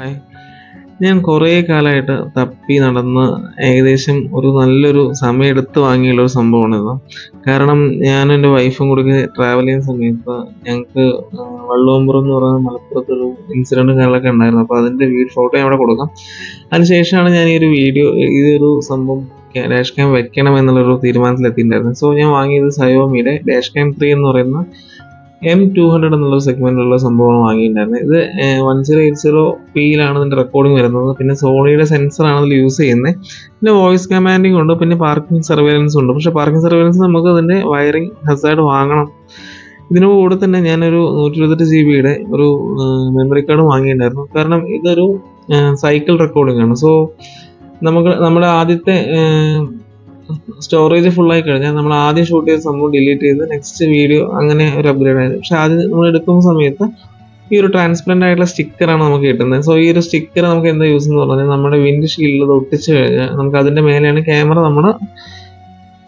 Hi ഞാൻ കുറേ കാലമായിട്ട് തപ്പി നടന്ന് ഏകദേശം ഒരു നല്ലൊരു സമയം സമയമെടുത്ത് വാങ്ങിയുള്ള ഒരു സംഭവമാണിത്. കാരണം ഞാനും എന്റെ വൈഫും കൂടി ട്രാവൽ ചെയ്യുന്ന സമയത്ത് ഞങ്ങൾക്ക് വള്ളുവമ്പുറം എന്ന് പറയുന്ന മലപ്പുറത്തൊരു ഇൻസിഡന്റും കാര്യങ്ങളൊക്കെ ഉണ്ടായിരുന്നു. അപ്പോൾ അതിന്റെ വീഡിയോ ഫോട്ടോ ഞാൻ അവിടെ കൊടുക്കാം. അതിനുശേഷമാണ് ഞാൻ ഈ ഒരു വീഡിയോ ഈ ഒരു സംഭവം ഡാഷ് ക്യാം വെക്കണം എന്നുള്ളൊരു തീരുമാനത്തിലെത്തിയിട്ടുണ്ടായിരുന്നു സോ ഞാൻ വാങ്ങിയത് സയോമിയുടെ ഡാഷ് ക്യാം ത്രീ എന്ന് പറയുന്ന എം ടു ഹൺഡ്രഡ് എന്നുള്ള സെഗ്മെന്റിലുള്ള സംഭവം വാങ്ങിയിട്ടുണ്ടായിരുന്നത് ഇത് വൺ സീറോ എയ്റ്റ് സീറോ പിയിലാണ് ഇതിന്റെ റെക്കോർഡിംഗ് വരുന്നത്. പിന്നെ സോണിയുടെ സെൻസർ ആണ് ഇതിൽ യൂസ് ചെയ്യുന്നത്. പിന്നെ വോയിസ് കമാൻഡിംഗ് ഉണ്ട് പിന്നെ പാർക്കിംഗ് സർവേലൻസ് ഉണ്ട്. പക്ഷെ പാർക്കിംഗ് സർവേലൻസ് നമുക്ക് അതിന്റെ വയറിംഗ് ഹസാർഡ് വാങ്ങണം. ഇതിനു കൂടെ തന്നെ ഞാനൊരു നൂറ്റി ഇരുപത്തെട്ട് ജി ബിയുടെ ഒരു മെമ്മറി കാർഡ് വാങ്ങിയിട്ടുണ്ടായിരുന്നു. കാരണം ഇതൊരു സൈക്കിൾ റെക്കോർഡിംഗ് ആണ്. സോ നമുക്ക് നമ്മുടെ ആദ്യത്തെ സ്റ്റോറേജ് ഫുൾ ആയി കഴിഞ്ഞാൽ നമ്മൾ ആദ്യം ഷൂട്ട് ചെയ്ത സംഭവം ഡിലീറ്റ് ചെയ്ത് നെക്സ്റ്റ് വീഡിയോ അങ്ങനെ ഒരു അപ്ഗ്രേഡ് ആയിരുന്നു പക്ഷെ ആദ്യം നമ്മൾ എടുക്കുന്ന സമയത്ത് ഈ ഒരു ട്രാൻസ്പെറന്റ് ആയിട്ടുള്ള സ്റ്റിക്കറാണ് നമുക്ക് കിട്ടുന്നത്. സോ ഈ ഒരു സ്റ്റിക്കർ നമുക്ക് എന്താ യൂസ് എന്ന് പറഞ്ഞാൽ നമ്മുടെ വിൻഡ് ഷീൽഡിൽ ഒട്ടിച്ച് കഴിഞ്ഞാൽ നമുക്ക് അതിന്റെ മേലെയാണ് ക്യാമറ നമ്മൾ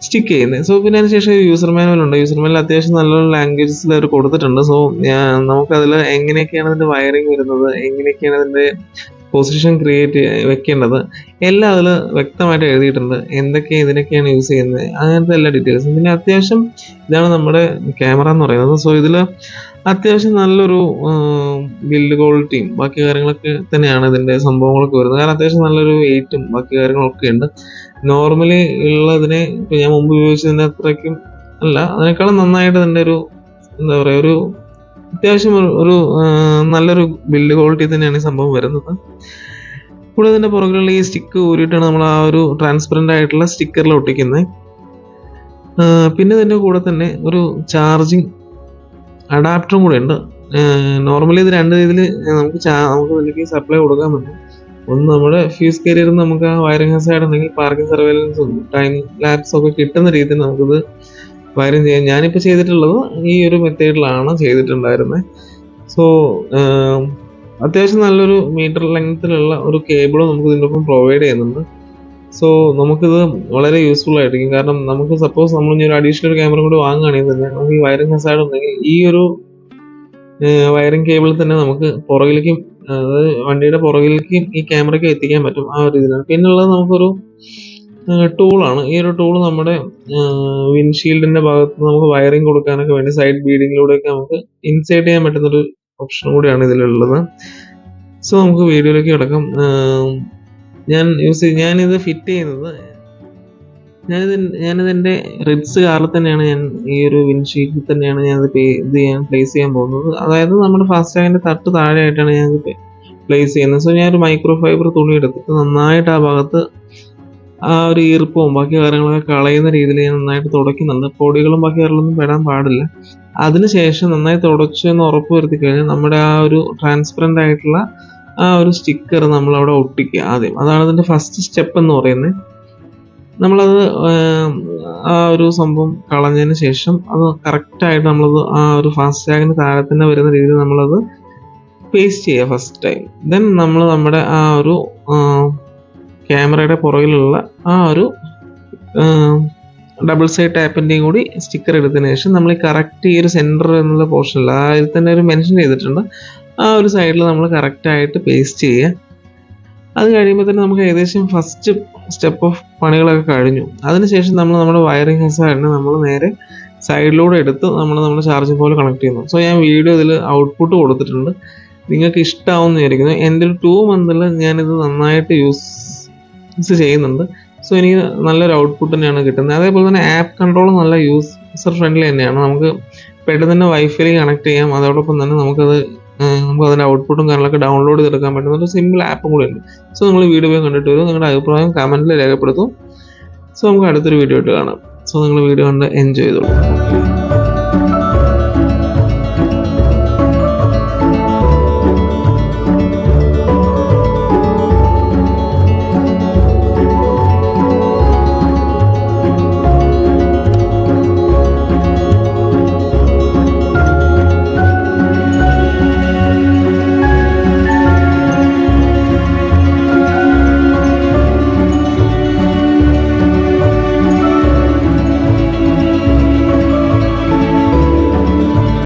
സ്റ്റിക്ക് ചെയ്യുന്നത്. സോ പിന്നെ അതിനുശേഷം യൂസർ മാനുവൽ ഉണ്ട്. യൂസർ മാനുവൽ അത്യാവശ്യം നല്ലൊരു ലാംഗ്വേജസിൽ അവർ കൊടുത്തിട്ടുണ്ട്. സോ നമുക്കതിൽ എങ്ങനെയൊക്കെയാണ് അതിന്റെ വയറിങ് വരുന്നത്? എങ്ങനെയൊക്കെയാണ് അതിന്റെ പൊസിഷൻ ക്രിയേറ്റ് വെക്കേണ്ടത്. എല്ലാം അതിൽ വ്യക്തമായിട്ട് എഴുതിയിട്ടുണ്ട്. എന്തൊക്കെ ഇതിനൊക്കെയാണ് യൂസ് ചെയ്യുന്നത്. അങ്ങനത്തെ എല്ലാ ഡീറ്റെയിൽസും പിന്നെ അത്യാവശ്യം ഇതാണ് നമ്മുടെ ക്യാമറ എന്ന് പറയുന്നത്. സോ ഇതിൽ അത്യാവശ്യം നല്ലൊരു ബിൽഡ് ക്വാളിറ്റിയും ബാക്കി കാര്യങ്ങളൊക്കെ തന്നെയാണ് ഇതിന്റെ സംഭവങ്ങളൊക്കെ വരുന്നത്. കാരണം അത്യാവശ്യം നല്ലൊരു വെയിറ്റും ബാക്കി കാര്യങ്ങളൊക്കെ ഉണ്ട്. നോർമലി ഉള്ളതിനെ ഇപ്പൊ ഞാൻ മുമ്പ് ഉപയോഗിച്ചതിന്റെ അത്രയ്ക്കും അല്ല. അതിനേക്കാളും നന്നായിട്ട് ഇതിന്റെ ഒരു എന്താ പറയുക ഒരു അത്യാവശ്യം ഒരു- നല്ലൊരു ബിൽഡ് ക്വാളിറ്റി തന്നെയാണ് ഈ സംഭവം വരുന്നത്. കൂടെ തന്നെ പുറകിലുള്ള ഈ സ്റ്റിക്ക് ഊരിയിട്ടാണ് നമ്മൾ ആ ഒരു ട്രാൻസ്പെറന്റ് ആയിട്ടുള്ള സ്റ്റിക്കറിൽ ഒട്ടിക്കുന്നത് പിന്നെ ഇതിന്റെ കൂടെ തന്നെ ഒരു ചാർജിങ് അഡാപ്റ്ററും കൂടെ ഉണ്ട്. നോർമലി ഇത് രണ്ട് രീതിയിൽ നമുക്ക് നമുക്ക് ഇതിലേക്ക് സപ്ലൈ കൊടുക്കാൻ പറ്റും. ഒന്ന് നമ്മുടെ ഫ്യൂസ് കരിയറിൽ നമുക്ക് ആ വയറിംഗ് സൈഡ് ഉണ്ടെങ്കിൽ പാർക്കിംഗ് സർവേലൻസും ടൈം ലാബ്സും ഒക്കെ കിട്ടുന്ന രീതിയിൽ നമുക്കിത് വയറിംഗ് ചെയ്യാൻ ഞാനിപ്പോൾ ചെയ്തിട്ടുള്ളത് ഈ ഒരു മെത്തേഡിലാണ് ചെയ്തിട്ടുണ്ടായിരുന്നത് സോ അത്യാവശ്യം നല്ലൊരു മീറ്റർ ലെങ്ത്തിലുള്ള ഒരു കേബിളും നമുക്ക് ഇതിനൊപ്പം പ്രൊവൈഡ് ചെയ്യുന്നുണ്ട്. സോ നമുക്കിത് വളരെ യൂസ്ഫുൾ ആയിരിക്കും. കാരണം നമുക്ക് സപ്പോസ് നമ്മൾ ഇനി ഒരു അഡീഷണൽ ക്യാമറ കൂടി വാങ്ങുകയാണെങ്കിൽ തന്നെ നമുക്ക് ഈ വയറിംഗ് സൈഡ് ഉണ്ടെങ്കിൽ ഈ ഒരു വയറിങ് കേബിൾ തന്നെ നമുക്ക് പുറകിലേക്കും അതായത് വണ്ടിയുടെ പുറകിലേക്ക് ഈ ക്യാമറയ്ക്ക് എത്തിക്കാൻ പറ്റും ആ ഒരു ഇതിനാണ് പിന്നുള്ളത് നമുക്കൊരു ടൂളാണ് ഈ ഒരു ടൂൾ നമ്മുടെ വിൻഷീൽഡിന്റെ ഭാഗത്ത് നമുക്ക് വയറിംഗ് കൊടുക്കാനൊക്കെ വേണ്ടി സൈഡ് ബീഡിങ്ങിലൂടെയൊക്കെ നമുക്ക് ഇൻസേർട്ട് ചെയ്യാൻ പറ്റുന്ന ഒരു ഓപ്ഷൻ കൂടിയാണ് ഇതിലുള്ളത്. സോ നമുക്ക് വീഡിയോയിലേക്ക് കിടക്കാം. ഞാൻ യൂസ് ഞാനിത് ഫിറ്റ് ചെയ്യുന്നത് ഞാനിത് ഞാനിത് എന്റെ റിബ്സ് കാറിൽ തന്നെയാണ് ഞാൻ ഈ ഒരു വിൻഷീൽഡിൽ തന്നെയാണ് ഞാൻ ഇത് ചെയ്യാൻ പ്ലേസ് ചെയ്യാൻ പോകുന്നത്. അതായത് നമ്മുടെ ഫാസ്റ്റ് ടാഗിന്റെ തട്ട് താഴെയായിട്ടാണ് ഞാൻ ഇത് പ്ലേസ് ചെയ്യുന്നത്. സോ ഞാൻ ഒരു മൈക്രോ ഫൈബർ തുണി എടുത്തിട്ട് നന്നായിട്ട് ആ ഭാഗത്ത് ആ ഒരു ഈർപ്പവും ബാക്കി കാര്യങ്ങളൊക്കെ കളയുന്ന രീതിയിൽ ഞാൻ നന്നായിട്ട് തുടയ്ക്കുന്നുണ്ട് പൊടികളും ബാക്കി കാര്യങ്ങളൊന്നും പെടാൻ പാടില്ല. അതിനുശേഷം നന്നായി തുടച്ചു എന്ന് ഉറപ്പ് വരുത്തി കഴിഞ്ഞാൽ നമ്മുടെ ആ ഒരു ട്രാൻസ്പെറന്റ് ആയിട്ടുള്ള ആ ഒരു സ്റ്റിക്കർ നമ്മൾ അവിടെ ഒട്ടിക്കുക ആദ്യം. അതാണ് അതിന്റെ ഫസ്റ്റ് സ്റ്റെപ്പ് എന്ന് പറയുന്നത്. നമ്മളത് ആം, ഒരു സംഭവം കളഞ്ഞതിന് ശേഷം അത് കറക്റ്റായിട്ട് നമ്മളത് ആ ഒരു ഫാസ്റ്റ് ടാഗിന് താഴെ വരുന്ന രീതിയിൽ നമ്മളത് പേസ്റ്റ് ചെയ്യുക ഫസ്റ്റ് ടൈം ദെൻ നമ്മൾ നമ്മുടെ ആ ഒരു ക്യാമറയുടെ പുറകിലുള്ള ആ ഒരു ഡബിൾ സൈഡ് ടാപ്പിന്റെയും കൂടി സ്റ്റിക്കർ എടുത്തതിന് ശേഷം നമ്മൾ ഈ കറക്റ്റ് ഈ ഒരു സെന്റർ എന്നുള്ള പോർഷനിൽ ഇതിൽ തന്നെ ഒരു മെൻഷൻ ചെയ്തിട്ടുണ്ട്. ആ ഒരു സൈഡിൽ നമ്മൾ കറക്റ്റായിട്ട് പേസ്റ്റ് ചെയ്യുക. അത് കഴിയുമ്പോൾ തന്നെ നമുക്ക് ഏകദേശം ഫസ്റ്റ് സ്റ്റെപ്പ് ഓഫ് പണികളൊക്കെ കഴിഞ്ഞു. അതിനുശേഷം നമ്മൾ നമ്മുടെ വയറിംഗ് ഹസാഡിനെ നമ്മൾ നേരെ സൈഡിലൂടെ എടുത്ത് നമ്മൾ നമ്മുടെ ചാർജിംഗ് പോലെ കണക്ട് ചെയ്യുന്നു. സോ ഞാൻ വീഡിയോ ഇതിൽ ഔട്ട്പുട്ട് കൊടുത്തിട്ടുണ്ട്. നിങ്ങൾക്ക് ഇഷ്ടമാവുമെന്ന് വിചാരിക്കുന്നു. എന്റെ ഒരു ടു മന്തിൽ ഞാനിത് നന്നായിട്ട് യൂസ് ചെയ്യുന്നുണ്ട്. സോ എനിക്ക് നല്ലൊരു ഔട്ട്പുട്ട് തന്നെയാണ് കിട്ടുന്നത്. അതേപോലെ തന്നെ ആപ്പ് കൺട്രോൾ നല്ല യൂസർ ഫ്രണ്ട്ലി തന്നെയാണ്. നമുക്ക് പെട്ടെന്ന് തന്നെ വൈഫൈയിൽ കണക്ട് ചെയ്യാം. അതോടൊപ്പം തന്നെ നമുക്കത് നമുക്ക് അതിന്റെ ഔട്ട്പുട്ടും കാര്യങ്ങളൊക്കെ ഡൗൺലോഡ് ചെയ്തെടുക്കാൻ പറ്റുന്ന ഒരു സിമ്പിൾ ആപ്പും കൂടെ ഉണ്ട്. സോ നിങ്ങൾ വീഡിയോ കണ്ടിട്ട് വരും. നിങ്ങളുടെ അഭിപ്രായം കമന്റിൽ രേഖപ്പെടുത്തും. സോ നമുക്ക് അടുത്തൊരു വീഡിയോ ആയിട്ട് കാണാം. സോ നിങ്ങൾ വീഡിയോ കണ്ട് എൻജോയ് ചെയ്തോളൂ.